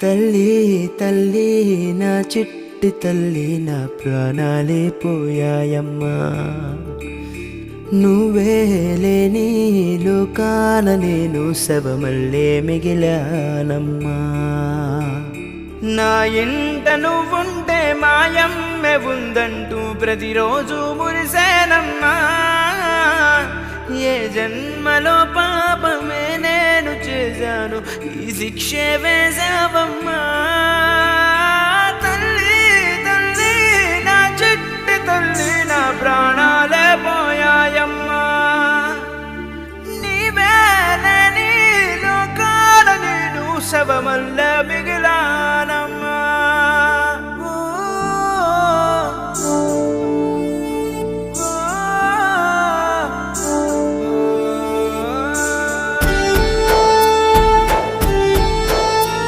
తల్లి తల్లి నా చిట్టి తల్లి నా ప్రాణాలే పోయాయమ్మా. నువ్వే లేని లోకాన నేను శవమల్లే మిగిలానమ్మా. నా ఇంట నువ్వుంటే మాయమ్మె ఉందంటూ ప్రతిరోజు మురిసేనమ్మా. ఏ జన్మలో పాపమే నేను చేశాను ఈ శిక్షే వేసే వేశావమ్మా తల్లి తల్లి నా చిట్టి తల్లి నా ప్రాణాలే పోయాయమ్మా. నీవేనే నీ లోకాల నేను శవమల్ల మిగిలానా.